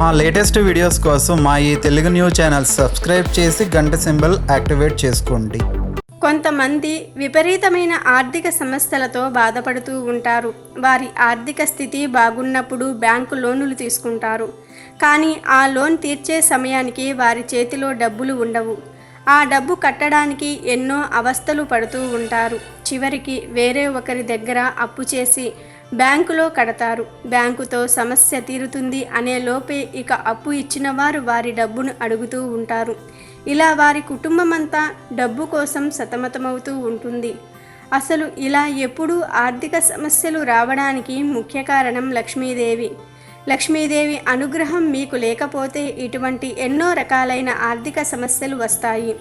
మా latest videos కోసం మా ఈ తెలుగు న్యూస్ ఛానల్ సబ్స్క్రైబ్ చేసి గంట సింబల్ యాక్టివేట్ చేసుకోండి. కొంతమంది విపరీతమైన ఆర్థిక సమస్యలతో బాధపడుతూ ఉంటారు. వారి ఆర్థిక స్థితి బాగున్నప్పుడు బ్యాంకు లోనులు తీసుకుంటారు. కానీ ఆ లోన్ తీర్చే సమయానికి వారి చేతిలో డబ్బులు ఉండవు. ఆ డబ్బు కట్టడానికి ఎన్నో అవస్థలు పడుతూ ఉంటారు. చివరికి వేరే ఒకరి దగ్గర అప్పు చేసి బ్యాంకులో కడతారు. బ్యాంకుతో సమస్య తీరుతుంది అనే లోపే ఇక అప్పు ఇచ్చిన వారు వారి డబ్బును అడుగుతూ ఉంటారు. ఇలా వారి కుటుంబమంతా డబ్బు కోసం సతమతమవుతూ ఉంటుంది. అసలు ఇలా ఎప్పుడూ ఆర్థిక సమస్యలు రావడానికి ముఖ్య కారణం లక్ష్మీదేవి. లక్ష్మీదేవి అనుగ్రహం మీకు లేకపోతే ఇటువంటి ఎన్నో రకాలైన ఆర్థిక సమస్యలు వస్తాయి.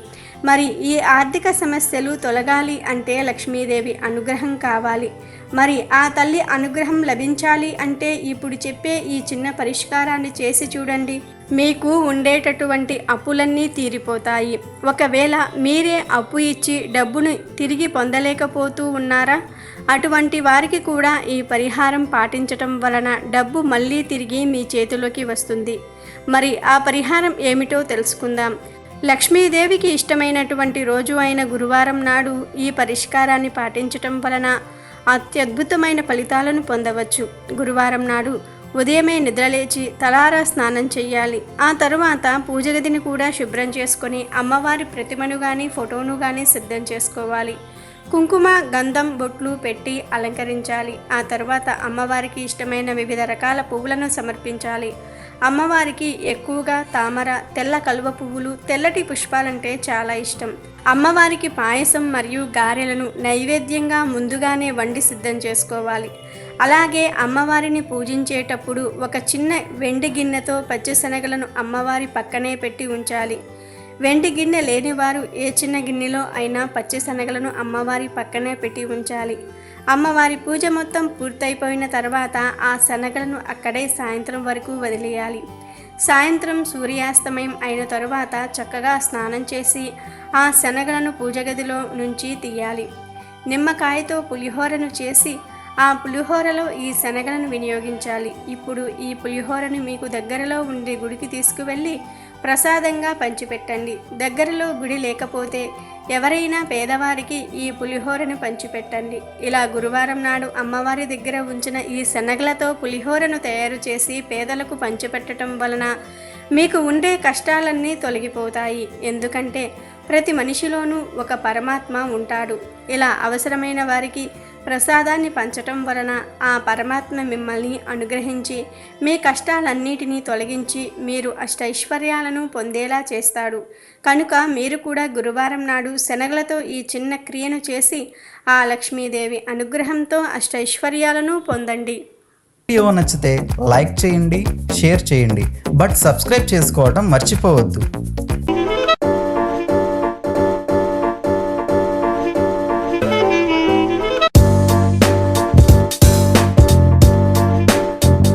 మరి ఈ ఆర్థిక సమస్యలు తొలగాలి అంటే లక్ష్మీదేవి అనుగ్రహం కావాలి. మరి ఆ తల్లి అనుగ్రహం లభించాలి అంటే ఇప్పుడు చెప్పే ఈ చిన్న పరిష్కారాన్ని చేసి చూడండి. మీకు ఉండేటటువంటి అప్పులన్నీ తీరిపోతాయి. ఒకవేళ మీరే అప్పు ఇచ్చి డబ్బును తిరిగి పొందలేకపోతూ ఉన్నారా? అటువంటి వారికి కూడా ఈ పరిహారం పాటించటం వలన డబ్బు మళ్ళీ తిరిగి మీ చేతిలోకి వస్తుంది. మరి ఆ పరిహారం ఏమిటో తెలుసుకుందాం. లక్ష్మీదేవికి ఇష్టమైనటువంటి రోజు అయిన గురువారం నాడు ఈ పరిష్కారాన్ని పాటించటం వలన అత్యద్భుతమైన ఫలితాలను పొందవచ్చు. గురువారం నాడు ఉదయమే నిద్రలేచి తలారా స్నానం చేయాలి ఆ తరువాత పూజ గదిని కూడా శుభ్రం చేసుకొని అమ్మవారి ప్రతిమను కానీ ఫోటోను కానీ సిద్ధం చేసుకోవాలి. కుంకుమ గంధం బొట్లు పెట్టి అలంకరించాలి. ఆ తర్వాత అమ్మవారికి ఇష్టమైన వివిధ రకాల పువ్వులను సమర్పించాలి. అమ్మవారికి ఎక్కువగా తామర తెల్ల కలువ పువ్వులు తెల్లటి పుష్పాలంటే చాలా ఇష్టం. అమ్మవారికి పాయసం మరియు గారెలను నైవేద్యంగా ముందుగానే వండి సిద్ధం చేసుకోవాలి. అలాగే అమ్మవారిని పూజించేటప్పుడు ఒక చిన్న వెండి గిన్నెతో పచ్చిశనగలను అమ్మవారి పక్కనే పెట్టి ఉంచాలి. వెండి గిన్నె లేనివారు ఏ చిన్న గిన్నెలో అయినా పచ్చిశనగలను అమ్మవారి పక్కనే పెట్టి ఉంచాలి. అమ్మవారి పూజ మొత్తం పూర్తయిపోయిన తర్వాత ఆ శనగలను అక్కడే సాయంత్రం వరకు వదిలేయాలి. సాయంత్రం సూర్యాస్తమయం అయిన తరువాత చక్కగా స్నానం చేసి ఆ శనగలను పూజ గదిలో నుంచి తీయాలి. నిమ్మకాయతో పులిహోరను చేసి ఆ పులిహోరలో ఈ శనగలను వినియోగించాలి. ఇప్పుడు ఈ పులిహోరను మీకు దగ్గరలో ఉండే గుడికి తీసుకువెళ్ళి ప్రసాదంగా పంచిపెట్టండి. దగ్గరలో గుడి లేకపోతే ఎవరైనా పేదవారికి ఈ పులిహోరను పంచిపెట్టండి. ఇలా గురువారం నాడు అమ్మవారి దగ్గర ఉంచిన ఈ శనగలతో పులిహోరను తయారు చేసి పేదలకు పంచిపెట్టడం వలన మీకు ఉండే కష్టాలన్నీ తొలగిపోతాయి. ఎందుకంటే ప్రతి మనిషిలోనూ ఒక పరమాత్మ ఉంటాడు. ఇలా అవసరమైన వారికి ప్రసాదాన్ని పంచటం వలన ఆ పరమాత్మ మిమ్మల్ని అనుగ్రహించి మీ కష్టాలన్నిటినీ తొలగించి మీరు అష్టైశ్వర్యాలను పొందేలా చేస్తాడు. కనుక మీరు కూడా గురువారం నాడు శనగలతో ఈ చిన్న క్రియను చేసి ఆ లక్ష్మీదేవి అనుగ్రహంతో అష్టైశ్వర్యాలను పొందండి. వీడియో నచ్చితే లైక్ చేయండి షేర్ చేయండి బట్ సబ్స్క్రైబ్ చేసుకోవడం మర్చిపోవద్దు.